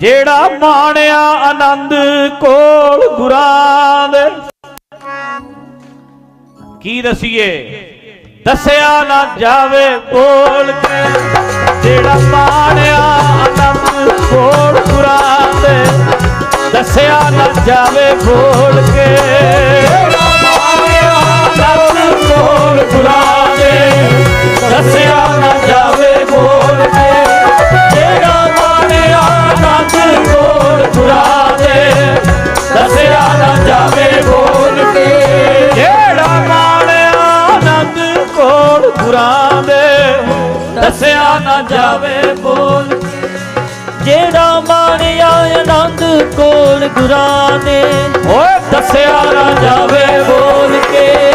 ਜਿਹੜਾ ਮਾਣਿਆ ਆਨੰਦ ਕੋਲ ਗੁਰਾਂ ਦੇ। ਕੀ ਦਸੀਏ? ਦੱਸਿਆ ਨਾ ਜਾਵੇ ਬੋਲ ਕੇ। ਜਿਹੜਾ ਮਾਣਿਆ ਆਨੰਦ ਕੋਲ ਗੁਰਾਂ ਦੇ। ਦੱਸਿਆ ਨਾ ਜਾਵੇ ਬੋਲ ਕੇ। ਜਿਹੜਾ ਮਾਣਿਆ ਆਨੰਦ ਕੋਲ ਗੁਰਾਂ ਦੇ। ਦੱਸਿਆ ਨਾ ਕੋਲ ਦੇ ਦੱਸਿਆ ਨਾ ਜਾਵੇ ਬੋਲ। ਜਿਹੜਾ ਮਾਣਿਆ ਆਨੰਦ ਕੋਲ ਗੁਰਾਂ ਨੇ, ਓਏ ਦੱਸਿਆ ਨਾ ਜਾਵੇ ਬੋਲ ਕੇ।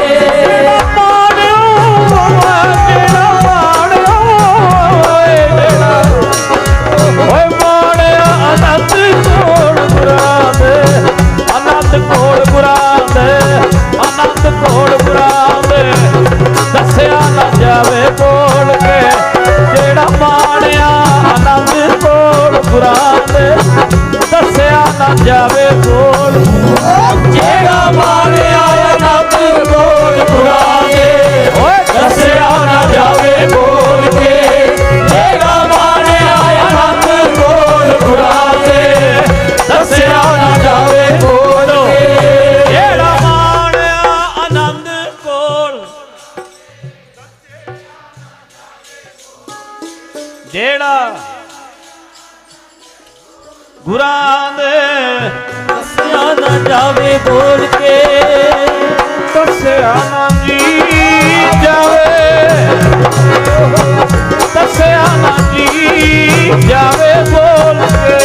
ਬੋਲ ਜਿਹੜਾ ਮਾਣਿਆ ਆਨੰਦ ਕੋਲ ਦੇ ਓਏ। ਦੱਸਿਆ ਨਾ ਜਾਵੇ ਬੋਲ ਕੇ। ਜਿਹੜਾ ਮਾਣਿਆ ਆਨੰਦ ਕੋਲ ਦੇ ਦੱਸਿਆ ਨਾ ਜਾਵੇ ਬੋਲ ਕੇ। ਜਿਹੜਾ ਮਾਣਿਆ ਆਨੰਦ ਕੋਲ। ਜਿਹੜਾ ਗੁਰਾਂ ਦੇ ਦੱਸਿਆ ਨਾ ਜਾਵੇ ਬੋਲ ਕੇ। ਦੱਸਿਆ ਨਾ ਜੀ ਜਾਵੇ। ਦੱਸਿਆ ਨਾ ਜੀ ਜਾਵੇ ਬੋਲ ਕੇ।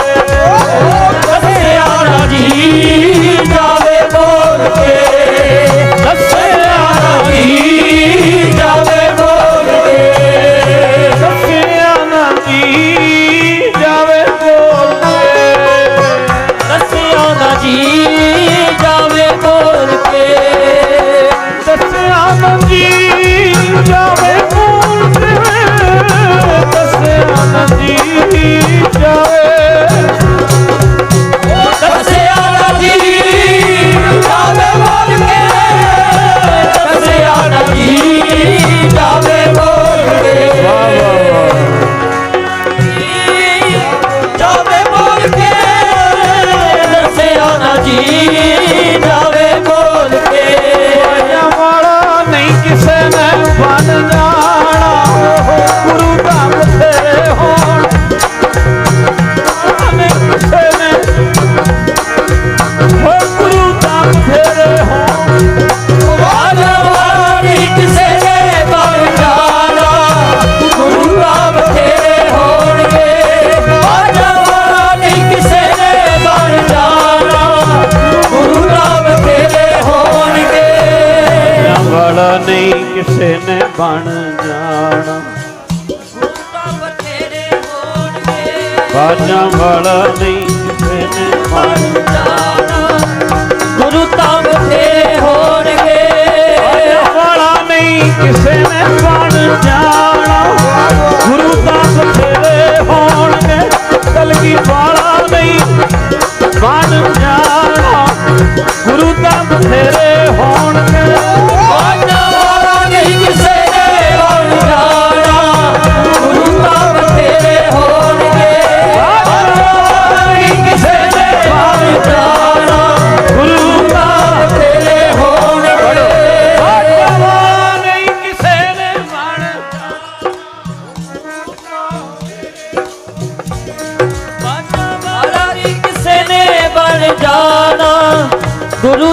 ਨਾ ਜੀ ਜਾਵੇ ਬੋਲ ਕੇ। ਦੱਸਿਆ ਨਾ ਜੀ ਜਾਵੇ। ਬਾਜਾਂ ਵਾਲਾ ਨਹੀਂ ਕਿਸੇ ਨੇ ਬਣ ਗੁਰੂ ਹੋਣਗੇ। ਬਾਜਾਂ ਵਾਲਾ ਨਹੀਂ ਕਿਸੇ ਨੇ ਬਣ ਜਾਣਾ। ਗੁਰੂ ਦਾ ਬਥੇਰੇ ਹੋਣਗੇ। ਕਲਗੀ ਵਾਲਾ ਨਹੀਂ ਬਣ ਜਾਣਾ। ਗੁਰੂ ਦਾ ਬਥੇਰੇ ਹੋਣਗੇ। ਬਣ ਜਾਣਾ ਗੁਰੂ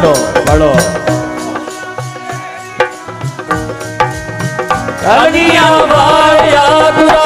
પડો પડો કદી આવા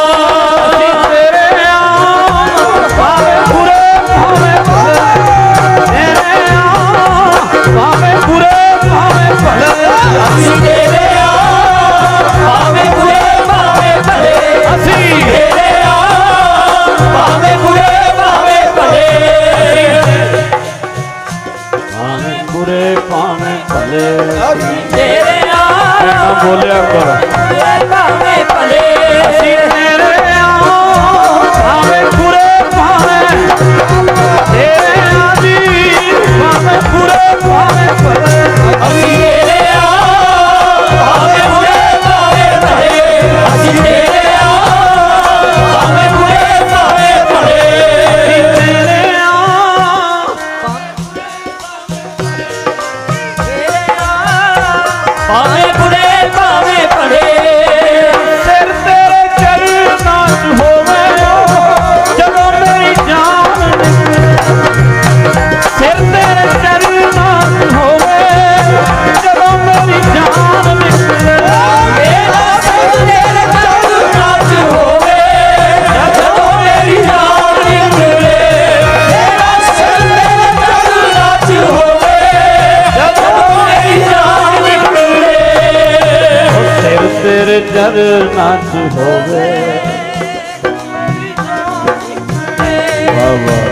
love.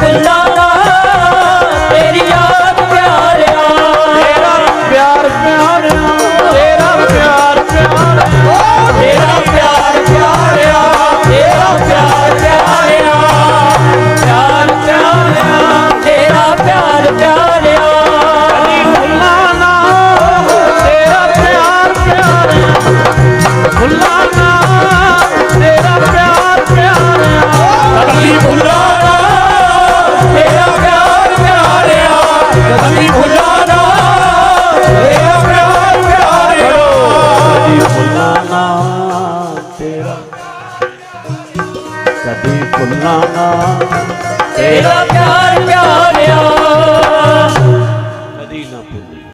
굴러